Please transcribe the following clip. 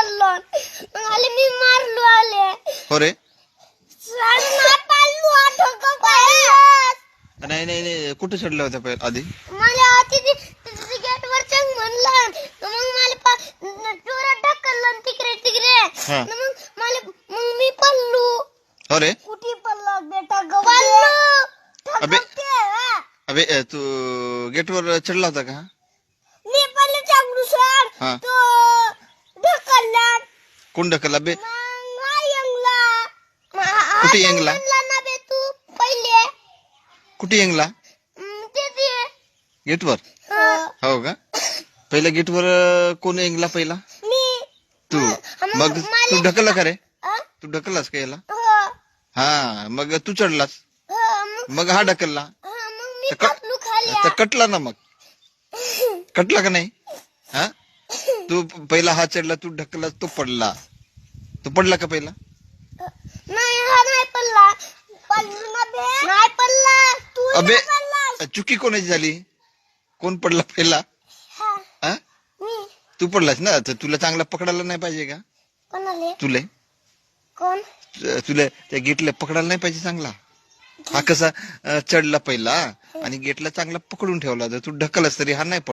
पाडलो मग आले मी मारलो आले. हो रे. नाही नाही नाही. कुठे चढल्या होत्या पहिले? आधी? मला तिथे गेट वर चंग म्हणला. मग मला जोरात ढकललं तिकडे तिकडे. हा. मग मला मग मी पडलो. हो रे. कुठे पडलो? बेटा पडलो अबे. अबे अ, तू गेटवर चढला होता का? मी पडले चांगलू सर हा. तो कोण ढकल अबे मग यंगला? मग हा- हा कुठे यंग यंगला? बे कुठे येंगला गेटवर? हा. का? पहिल्या गेटवर कोण येंगला पहिला? मी. तू. मग तू ढकलला का रे? तू ढकललास का याला? हो, हा मग तू चढलास. मग हा ढकलला. तर कटला ना मग. कटला का नाही? हा? तू पहिला हा चढला तू ढकलला तो पडला. तो पडला का पहिला? नाही हा नाही पडला. पडलो ना बे. नाही पडला. तू अबे. चुकी कोणाची झाली? कोण पडला पहिला? हा, हा? मी. तू पडलास ना? तर तुला चांगला पकडायला नाही पाहिजे का? कोणाले? तुले. कोण? तुला त्या गेटला पकडायला नाही पाहिजे चांगला? हा कसा अं, चढला पहिला आणि गेटला चांगला पकडून ठेवला. तर तू ढकलस तरी हा नाही.